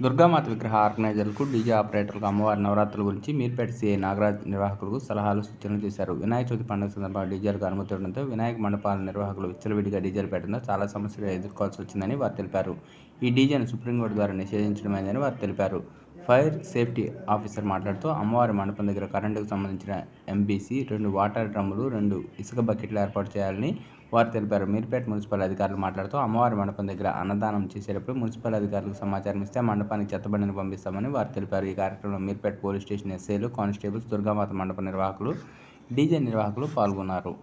దుర్గామాత విగ్రహ ఆర్గనైజర్లకు డీజే ఆపరేటర్లకు అమ్మవారి నవరాత్రుల గురించి మీర్పేట సీఐ నాగరాజ్ నిర్వాహకులకు సలహాలు సూచనలు చేశారు. వినాయక చవితి పండుగ సందర్భంగా డీజేలకు అనుమతి ఇవ్వడంతో వినాయక మండపాల నిర్వాహకులు విచ్చలవిడిగా డీజేలు పెట్టడంతో చాలా సమస్యలు ఎదుర్కోవాల్సి వచ్చిందని వారు తెలిపారు. ఈ డీజేను సుప్రీంకోర్టు ద్వారా నిషేధించడమైందని వారు తెలిపారు. ఫైర్ సేఫ్టీ ఆఫీసర్ మాట్లాడుతూ అమ్మవారి మండపం దగ్గర కరెంటుకు సంబంధించిన ఎంబీసీ రెండు వాటర్ డ్రమ్ములు రెండు ఇసుక బకెట్లు ఏర్పాటు చేయాలని వారు తెలిపారు. మీర్పేట మున్సిపల్ అధికారులు మాట్లాడుతూ అమ్మవారి మండపం దగ్గర అన్నదానం చేసేటప్పుడు మున్సిపల్ అధికారులకు సమాచారం ఇస్తే మండపానికి చెత్తబండిని పంపిస్తామని వారు తెలిపారు. ఈ కార్యక్రమంలో మీర్పేట పోలీస్ స్టేషన్ ఎస్ఏలు కానిస్టేబుల్స్ దుర్గామాత మండప నిర్వాహకులు డీజే నిర్వాహకులు పాల్గొన్నారు.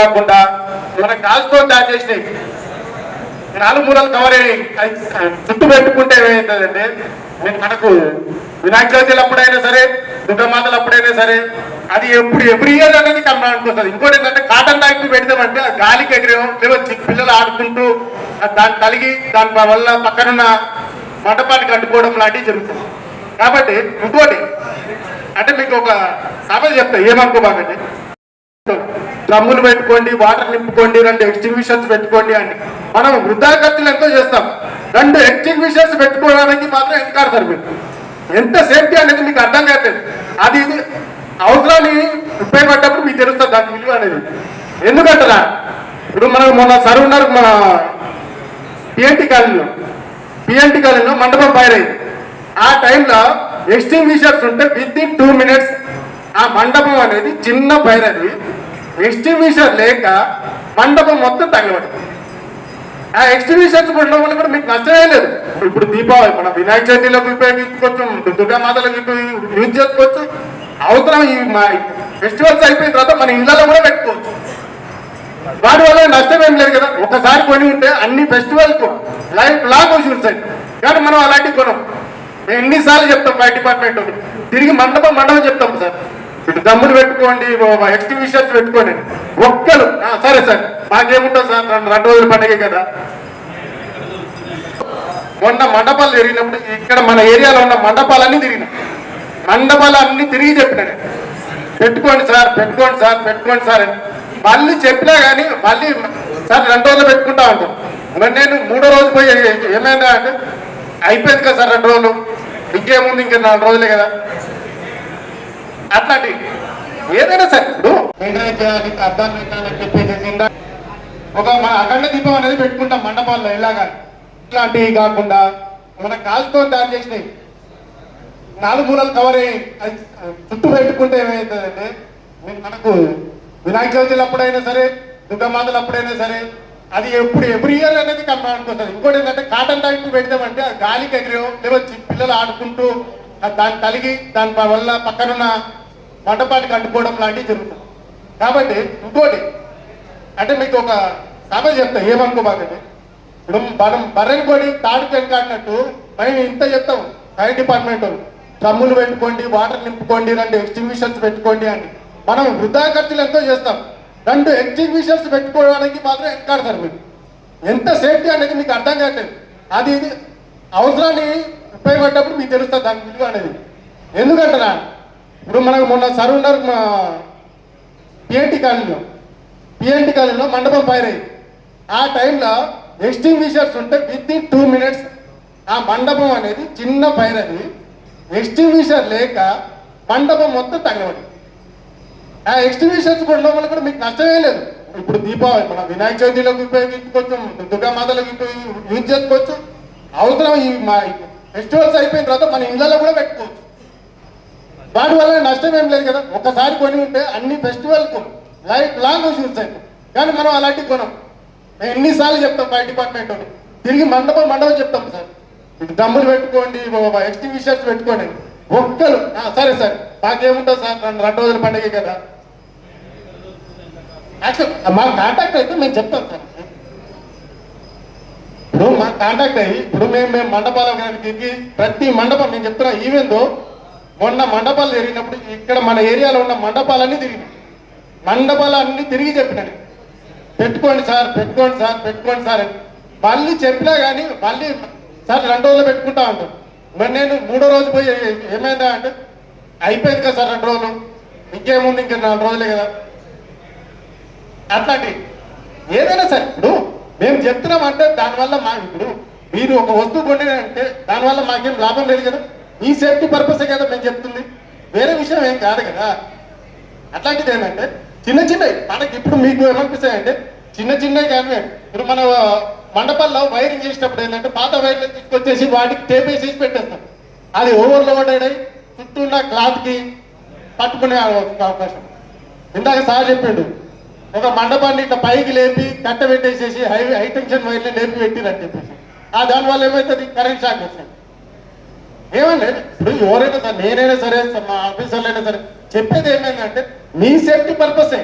కాకుండా మన గాజుతో తయారు చేసినాయి నాలుగు మూలలు కవర్ అయ్యి చుట్టు పెట్టుకుంటే ఏమవుతుందంటే నేను మనకు వినాయక చవితిలు అప్పుడైనా సరే దుర్గమాతలు అప్పుడైనా సరే అది ఎప్పుడు ఎవ్రీ ఇయర్ అనేది కమ్మడానికి ఇంకోటి ఏంటంటే కాటన్ టైప్ పెడతామంటే అది గాలికి ఎగిరేమో లేదా పిల్లలు ఆడుకుంటూ అది దాన్ని కలిగి దాని వల్ల పక్కనున్న మండపానికి అడ్డుకోవడం లాంటివి జరుగుతుంది కాబట్టి ఇంకోటి అంటే మీకు ఒక సమస్య చెప్తా ఏమనుకోబాకండి డ్రమ్ములు పెట్టుకోండి వాటర్ నింపుకోండి రెండు ఎగ్జిబిషన్స్ పెట్టుకోండి అని. మనం వృద్ధా ఖర్చులు ఎంతో చేస్తాం. రెండు ఎగ్జిబిషన్స్ పెట్టుకోవడానికి మాత్రం ఎంత కడతారు మీరు? ఎంత సేఫ్టీ అనేది మీకు అర్థం కాలేదు అది ఇది అవసరాన్ని ఉపయోగపడ్డప్పుడు మీకు తెలుస్తుంది దాని విలువ అనేది. ఎందుకంటారా? ఇప్పుడు మనకు మొన్న సర్ ఉన్నారు మన పిఎన్టీ కాలనీలో. పిఎన్టీ కాలనీలో మండపం ఫైర్ అయింది. ఆ టైంలో ఎక్స్టింగ్విషర్స్ ఉంటే విత్ ఇన్ టూ మినిట్స్ ఆ మండపం అనేది చిన్న ఫైర్ అది ఎక్స్టిబ్యూషన్ లేక మండపం మొత్తం తగలబడింది ఆ ఎక్స్టిబ్యూషన్స్ ఉండడం వల్ల కూడా మీకు నష్టమే లేదు. ఇప్పుడు దీపావళి మన వినాయక చవితిలోకి ఉపయోగించుకోవచ్చు దుర్గామాతలకు యూజ్ చేసుకోవచ్చు అవసరం ఈ మా ఫెస్టివల్స్ అయిపోయిన తర్వాత మన ఇళ్ళలో కూడా పెట్టుకోవచ్చు. వాటి వల్ల నష్టం ఏం లేదు కదా. ఒకసారి కొని ఉంటే అన్ని ఫెస్టివల్స్ లైఫ్ లాగ్ చూస్తాయి కానీ మనం అలాంటివి కొనం. మేము ఎన్నిసార్లు చెప్తాం ఫైర్ డిపార్ట్మెంట్ తిరిగి మండపం మండపం చెప్తాం సార్. ఇటు పెట్టుకోండి ఎక్స్టిబిషన్స్ పెట్టుకోండి. ఒక్కరు సరే సార్. మాకేముంటుంది సార్ రెండు రెండు రోజుల పండుగ కదా. మొన్న మండపాలు తిరిగినప్పుడు ఇక్కడ మన ఏరియాలో ఉన్న మండపాలన్నీ తిరిగిన మండపాలు అన్ని తిరిగి చెప్పినాడు పెట్టుకోండి సార్ పెట్టుకోండి సార్ పెట్టుకోండి సార్ అని. మళ్ళీ చెప్పినా కానీ మళ్ళీ సార్ రెండు రోజులు పెట్టుకుంటా ఉంటాం మరి నేను మూడో రోజు పోయి ఏమైందా అంటే అయిపోయింది కదా సార్ రెండు రోజులు. ఇంకేముంది ఇంకా నాలుగు రోజులే కదా. అట్లాంటి ఏదైనా సరే ఇప్పుడు మెయింటైన్ చేయాలి అర్థాలు పెట్టాలని చెప్పేసి ఒక మన అఖండ దీపం అనేది పెట్టుకుంటాం మండపాల్లో ఇలాగా ఇట్లాంటివి కాకుండా మన కాలుతో తయారు చేసినాయి నాలుగు మూలలు కవర్ అయ్యి అది చుట్టూ పెట్టుకుంటే ఏమవుతుందంటే మనకు వినాయక చవితిలో అప్పుడైనా సరే దుర్గమాతలు అప్పుడైనా సరే అది ఎప్పుడు ఎవ్రీ ఇయర్ అనేది కనడానికి ఇంకోటి ఏంటంటే కాటన్ టైప్ పెడతామంటే గాలికి ఎగిరేమో లేకపోతే పిల్లలు ఆడుకుంటూ దాన్ని కలిగి దాని వల్ల పక్కనున్న మండపానికి కట్టుకోవడం లాంటివి జరుగుతుంది కాబట్టి ఇంకోటి అంటే మీకు ఒక సామెత చెప్తా ఏమనుకోబాకండి ఇప్పుడు మనం బర్రెని కొని తాడు పెంకాడినట్టు మేము ఇంత చెప్తాం ఫైర్ డిపార్ట్మెంట్ వాళ్ళు. డ్రమ్ములు పెట్టుకోండి వాటర్ నింపుకోండి రెండు ఎక్స్టింగ్విషర్స్ పెట్టుకోండి అని. మనం వృధా ఖర్చులు ఎంతో చేస్తాం. రెండు ఎక్స్టింగ్విషర్స్ పెట్టుకోవడానికి మాత్రం ఎక్కడతారు మీరు. ఎంత సేఫ్టీ అనేది మీకు అర్థం కావట్లేదు. అది ఇది అవసరాన్ని ఉపయోగపడ్డప్పుడు మీకు తెలుస్తుంది దాని విలువ అనేది. ఎందుకంటారా ఇప్పుడు మనకు మొన్న సరౌండర్ పిఎన్టీ కాలనీలో. పిఎన్టీ కాలనీలో మండపం ఫైర్ అయ్యి ఆ టైంలో ఎక్స్టింగ్విషర్స్ ఉంటే విత్ ఇన్ టూ మినిట్స్ ఆ మండపం అనేది చిన్న ఫైర్ అది ఎక్స్టింగ్విషర్ లేక మండపం మొత్తం తగలబడి ఆ ఎక్స్టింగ్విషర్స్ కూడా వల్ల కూడా మీకు నష్టమే లేదు. ఇప్పుడు దీపావళి మన వినాయక చవితిలోకి ఉపయోగించుకోవచ్చు దుర్గామాతలకు ఉపయోగి- యూజ్ చేసుకోవచ్చు. అవసరం ఈ మా ఫెస్టివల్స్ అయిపోయిన తర్వాత మన ఇళ్ళలో కూడా పెట్టుకోవచ్చు. వాటి వల్ల నష్టం ఏం లేదు కదా. ఒకసారి కొని ఉంటే అన్ని ఫెస్టివల్కు లైఫ్ లాంగ్ యూజ్ అయిపోయి కానీ మనం అలాంటివి కొనం. మేము ఎన్నిసార్లు చెప్తాం ఫైర్ డిపార్ట్మెంట్ వాళ్ళు. తిరిగి మండపం మండపం చెప్తాం సార్. డబ్బులు పెట్టుకోండి ఎగ్జిబిషన్స్ పెట్టుకోండి. ఒక్కరు సరే సార్. మాకేముంటుంది సార్? రెండు రెండు రోజుల పండుగ కదా. యాక్చువల్ మా కాంటాక్ట్ అయితే మేము చెప్తాం సార్. ఇప్పుడు మా కాంటాక్ట్ అయ్యి ఇప్పుడు మేము మేము మండపాల తిరిగి ప్రతి మండపం నేను చెప్తున్నా ఈవెందో మొన్న మండపాలు తిరిగినప్పుడు ఇక్కడ మన ఏరియాలో ఉన్న మండపాలన్నీ మండపాలు మండపాలన్నీ తిరిగి చెప్పినాను పెట్టుకోండి సార్ పెట్టుకోండి సార్ పెట్టుకోండి సార్ అని. మళ్ళీ చెప్పినా కానీ మళ్ళీ సార్ రెండు రోజులు పెట్టుకుంటా ఉంటాం. మరి నేను మూడో రోజు పోయి ఏమైందా అంటే అయిపోయింది కదా సార్ రెండు రోజులు. ఇంకేముంది ఇంకా నాలుగు రోజులే కదా. అట్లాంటి ఏదైనా సరే ఇప్పుడు మేము చెప్తున్నాం అంటే దానివల్ల మా ఇప్పుడు మీరు ఒక వస్తువు కొనేదంటే దానివల్ల మాకేం లాభం లేదు కదా. మీ సేఫ్టీ పర్పసే కదా మేము చెప్తుంది? వేరే విషయం ఏం కాదు కదా. అట్లాంటిది ఏంటంటే చిన్న చిన్నవి మనకి ఇప్పుడు మీకు ఏమనిపిస్తాయంటే చిన్న చిన్నవి కానీ ఇప్పుడు మన మండపాల్లో వైరింగ్ చేసినప్పుడు ఏంటంటే పాత వైర్లు తీసుకొచ్చేసి వాటికి టేప్ వేసేసి పెట్టేస్తాం. అది ఓవర్లోడెడ్ అయ్యి చుట్టూ ఉన్న క్లాత్కి పట్టుకునే అవకాశం. ఇందాక సార్ చెప్పిండు ఒక మండపాన్ని ఇట్లా పైకి లేపి కట్ట పెట్టేసేసి హై హైటెన్షన్ వైర్లు లేపి పెట్టిరని చెప్పేసి. ఆ దానివల్ల ఏమవుతుంది? కరెంట్ షాక్ వస్తుంది. ఏమండి ఇప్పుడు ఎవరైనా సరే నేనైనా సరే మా ఆఫీసర్లు అయినా సరే చెప్పేది ఏమైందంటే మీ సేఫ్టీ పర్పసే.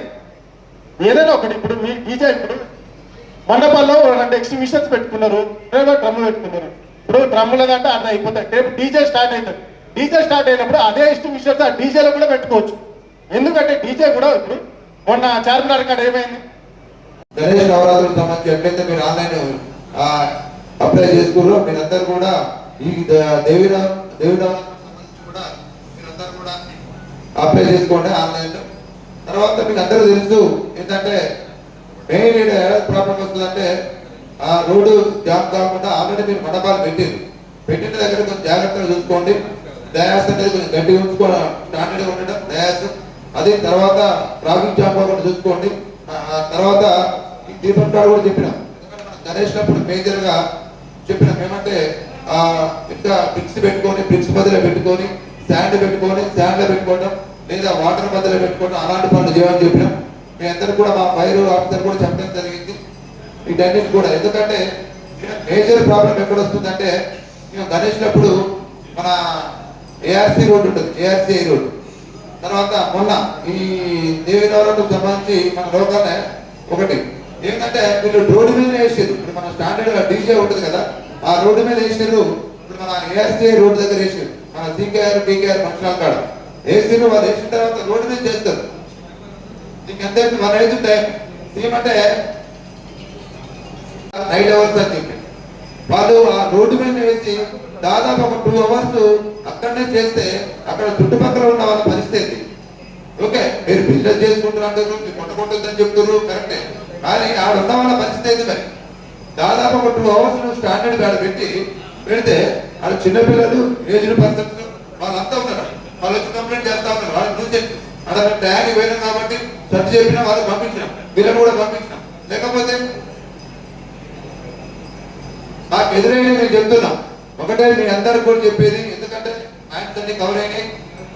ఏదైనా ఒకటి ఇప్పుడు మీ డీజే ఇప్పుడు మండపాల్లో రెండు ఎక్స్టింగ్విషర్స్ పెట్టుకున్నారు డ్రైవర్ డ్రమ్ము పెట్టుకున్నారు. ఇప్పుడు డ్రమ్ములదంటే అర్థం అయిపోతాయి. రేపు డీజే స్టార్ట్ అవుతుంది. డీజే స్టార్ట్ అయినప్పుడు అదే ఎక్స్టింగ్విషర్స్ ఆ డీజేలో కూడా పెట్టుకోవచ్చు. ఎందుకంటే డీజే కూడా ఇప్పుడు మొన్న చార్మినార్ కాడ ఏమైంది? గణేష్ నవరాత్రులకు సంబంధించి ఎట్లయితే మీరు ఆన్లైన్ అప్లై చేసుకున్నారో మీరందరూ కూడా ఈ ద- దేవిరా సంబంధించి కూడా మీరందరూ కూడా అప్లై చేసుకోండి ఆన్లైన్లో తర్వాత మీకు అందరూ తెలుసు ఏంటంటే మెయిన్ ఏడా ప్రాబ్లం వస్తుందంటే ఆ రోడ్డు జామ్ కాకుండా ఆల్రెడీ మీరు మండపాలు పెట్టారు పెట్టిన దగ్గర కొంచెం జాగ్రత్తగా చూసుకోండి. దయాస్ అనేది కొంచెం గట్టిగా ఉంచుకోవడం స్టాండర్డ్గా ఉండడం దయాస్ అది తర్వాత ట్రాఫిక్ జామ్ కూడా చూసుకోండి. తర్వాత ఈ దీపం కూడా చెప్పినాం. గణేష్ అప్పుడు మేజర్గా చెప్పినాం. ఏమంటే ఇంకా పిక్స్ పెట్టుకొని పిక్స్ మధ్యలో పెట్టుకొని శాండ్ పెట్టుకొని శాండ్ పెట్టుకోవడం లేదా వాటర్ మధ్యలో పెట్టుకోవడం అలాంటి పనులు చేయమని చెప్పినాం. మీ అందరు కూడా మా ఫైర్ ఆఫీసర్ కూడా చెప్పడం జరిగింది. వీటన్నిటి కూడా. ఎందుకంటే మేజర్ ప్రాబ్లం ఎక్కడ వస్తుందంటే మేము గణేష్నప్పుడు మన ఏఆర్సీ రోడ్ ఉంటుంది. ఏఆర్సీ రోడ్ తర్వాత మొన్న ఈ దేవి సంబంధించి మన లోకల్ ఒకటి. ఏంటంటే వీళ్ళు రోడ్డు మీద వేసేది ఇప్పుడు మన స్టాండర్డ్గా డీజే ఉంటుంది కదా. ఆ రోడ్డు మీద వేసారు ఇప్పుడు మన ఏఆర్సీ రోడ్డు దగ్గర వేసారు మన సీకేఆర్ టీకేఆర్ మనుషులు కాడ వేసారు వాళ్ళు వేసిన తర్వాత రోడ్డు మీద చేస్తారు. ఇంకెంత మన రైతు టైం ఏమంటే? నైట్ అవర్స్ అని చెప్పి. వాళ్ళు ఆ రోడ్డు మీద వేసి దాదాపు ఒక టూ అవర్స్ అక్కడనే చేస్తే అక్కడ చుట్టుపక్కల ఉన్న వాళ్ళ పరిస్థితి ఓకే మీరు బిజినెస్ చేసుకుంటున్నారు మీరు కొట్టకొట్టొద్దని చెప్తున్నారు కరెక్టే. కానీ ఆడ ఉన్న వాళ్ళ పరిస్థితి మరి? దాదాపు ఒక టూ అవర్స్ స్టాండర్డ్ కాడ పెట్టి పెడితే ఆడ చిన్నపిల్లలు ఏజ్డ్ పర్సన్స్ వాళ్ళంతా ఉన్నారు. వాళ్ళు వచ్చి కంప్లైంట్ చేస్తా ఉన్నారు. వాళ్ళు చూసి అక్కడ ట్యాగ్ పోయినాం కాబట్టి సర్చ్ చెప్పినా వాళ్ళు పంపించినాం. వీళ్ళని కూడా పంపించినాం. లేకపోతే మాకు ఎదురైన మేము చెప్తున్నాం. ఒకటే మీ అందరికి కూడా చెప్పేది. ఎందుకంటే మ్యాథ్స్ అన్ని కవర్ అయినాయి.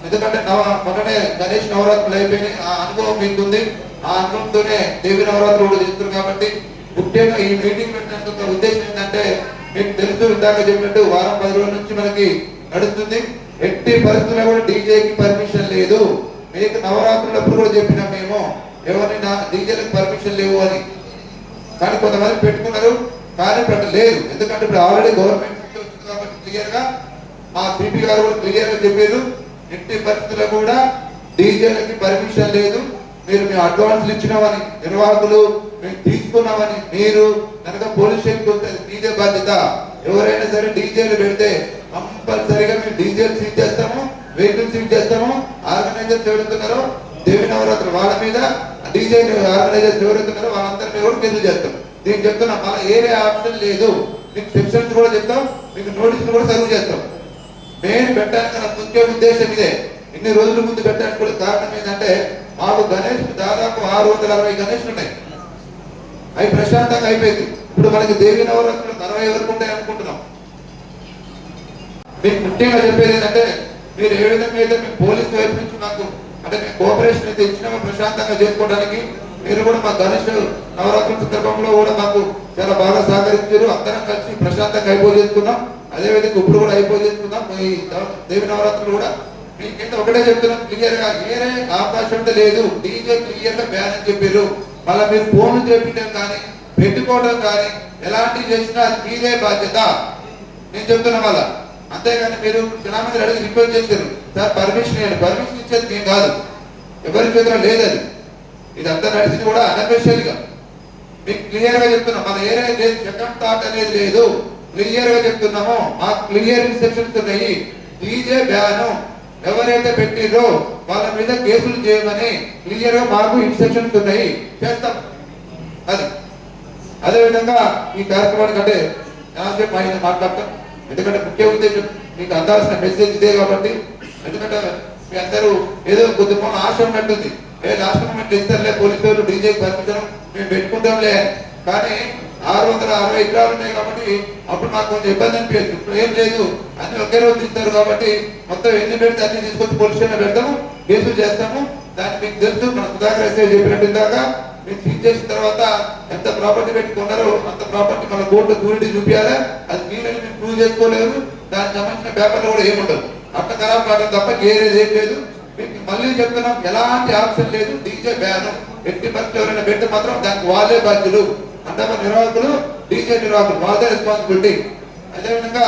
ఎందుకంటే నవ మొన్ననే గణేష్ నవరాత్రులు అయిపోయినాయి. ఆ అనుభవం మీకు ఉంది ఆ అనుభవంతోనే దేవి నవరాత్రులు కూడా చేస్తున్నారు కాబట్టి ముఖ్యంగా ఈ మీటింగ్ పెట్టినందుకు ఉద్దేశం ఏంటంటే మీకు తెలుసు ఇందాక చెప్పినట్టు వారం పది రోజుల నుంచి మనకి నడుస్తుంది. ఎట్టి పరిస్థితుల్లో కూడా డీజేకి పర్మిషన్ లేదు. మీకు నవరాత్రులప్పుడు కూడా చెప్పినా మేము. ఎవరిని నా డీజేలకు పర్మిషన్ లేవు అని. కానీ కొంతమంది పెట్టుకున్నారు కానీ పెట్టలేదు ఎందుకంటే ఇప్పుడు ఆల్రెడీ గవర్నమెంట్ నుంచి వచ్చింది కాబట్టి క్లియర్గా మా సిపి గారు కూడా క్లియర్గా చెప్పారు. ఎట్టి పరిస్థితుల్లో కూడా డీజేలకి పర్మిషన్ లేదు. మీరు మేము అడ్వాన్స్లు ఇచ్చినామని. నిర్వాహకులు మేము తీసుకున్నామని మీరు కనుక పోలీస్ స్టేషన్కి వస్తే డీజే బాధ్యత. ఎవరైనా సరే డీజేలు పెడితే కంపల్సరీగా మేము డీజేలు సీజ్ చేస్తాము వెహికల్ సీజ్ చేస్తాము ఆర్గనైజర్స్ ఎవరుతున్నారో దేవి నవరాత్రులు వాళ్ళ మీద డీజే ఆర్గనైజర్స్ ఎవరుతున్నారో వాళ్ళందరినీ కూడా కేసులు చేస్తాం. నేను చెప్తున్నా మళ్ళీ ఏరే ఆప్షన్ లేదు. మీకు సెక్షన్స్ కూడా చెప్తాం మీకు నోటీసులు కూడా సర్వ్ చేస్తాం. మెయిన్ పెట్టడానికి గల ముఖ్య ఉద్దేశం ఇదే. ఇన్ని రోజుల ముందు పెట్టడానికి కూడా కారణం ఏంటంటే మాకు గణేష్ దాదాపు ఆరు వందల అరవై గణేష్లు ఉన్నాయి. అవి ప్రశాంతంగా అయిపోయింది. ఇప్పుడు మనకి దేవి నవరాత్రులు తర్వాత వరకు ఉంటాయి అనుకుంటున్నాం. మీకు ముఖ్యంగా చెప్పేది ఏంటంటే మీరు ఏ విధంగా అయితే మీ పోలీస్ వైపు నుంచి నాకు అంటే మీ కోఆపరేషన్ అయితే ఇచ్చినామో ప్రశాంతంగా చేసుకోవడానికి మీరు కూడా మా గణేష్ నవరాత్రుల సందర్భంలో కూడా మాకు చాలా బాగా సహకరించారు. అందరం కలిసి ప్రశాంతంగా అయిపో చేసుకున్నాం. అదే విధంగా ఇప్పుడు కూడా అయిపో చేసుకున్నాం. ఈ దేవి నవరాత్రులు కూడా మీకైతే ఒకటే చెప్తున్నాం. క్లియర్గా ఏరే అవకాశం లేదు. డీజే క్లియర్గా బ్యాన్ అని చెప్పారు మళ్ళీ మీరు ఫోన్లు చేపించడం కానీ పెట్టుకోవడం కానీ ఎలాంటివి చేసినా అది మీదే బాధ్యత. నేను చెప్తున్నా మళ్ళా అంతేగాని మీరు చాలా మంది అడిగి రిక్వెస్ట్ చేశారు. సార్ పర్మిషన్ ఇవ్వండి. పర్మిషన్ ఇచ్చేది మేము కాదు. ఎవరి చేతిలో లేదది. ఇదంతా నడిచింది కూడా అనఫిషియల్గా మీకు క్లియర్గా చెప్తున్నాం మన ఏరియా లేదు. సెకండ్ థాట్ అనేది లేదు. క్లియర్గా చెప్తున్నాము. మాకు క్లియర్ ఇన్స్ట్రక్షన్స్ ఉన్నాయి. DJ ban. ఎవరైతే పెట్టిరో వాళ్ళ మీద కేసులు చేయమని క్లియర్గా మాకు ఇన్స్ట్రక్షన్స్ ఉన్నాయి చేస్తాం. అది. అదే విధంగా ఈ కార్యక్రమానికి అంటే ఎంతసేపు ఆయన మాట్లాడతాం. ఎందుకంటే ముఖ్య ఉద్దేశం మీకు అందాల్సిన మెసేజ్ ఇదే కాబట్టి. ఎందుకంటే మీ అందరూ ఏదో కొద్ది మొన్న ఆశ ఉన్నట్టుంది. ఏ లాస్ట్ మూమెంట్ ఇస్తారులే పోలీసు వాళ్ళు డీజే పర్మిషన్ మేము పెట్టుకుంటాంలే కానీ ఆరు వందల అరవై ఎకరాలు ఉన్నాయి కాబట్టి అప్పుడు మాకు కొంచెం ఇబ్బంది అనిపించదు. ఇప్పుడు ఏం లేదు. అన్ని ఒకే రోజు ఇస్తారు కాబట్టి మొత్తం ఎన్ని పెడితే అన్ని తీసుకొచ్చి పోలీస్ పెడతాము కేసులు చేస్తాము. దాన్ని మీకు తెలుసు. మన సుధాకర్ ఎస్ఐ చెప్పినట్టు ఇందాక మీరు ఫిక్స్ చేసిన తర్వాత ఎంత ప్రాపర్టీ పెట్టుకున్నారో అంత ప్రాపర్టీ మన కోర్టు సూరిటీ చూపించాలి? అది మీరని మీరు ప్రూవ్ చేసుకోలేదు దానికి సంబంధించిన పేపర్లు కూడా ఏముండదు అట్ట ఖరాబ్ కావడం తప్ప ఏరేది ఏం లేదు. మీకు మళ్ళీ చెప్తున్నాం. ఎలాంటి ఆప్షన్ లేదు. DJ ban. ఎట్టి పరిస్థితి ఎవరైనా పెడితే మాత్రం దానికి వాళ్ళే బాధ్యులు. అంటే నిర్వాహకులు డీజే నిర్వాహకులు వాళ్ళదే రెస్పాన్సిబిలిటీ అదేవిధంగా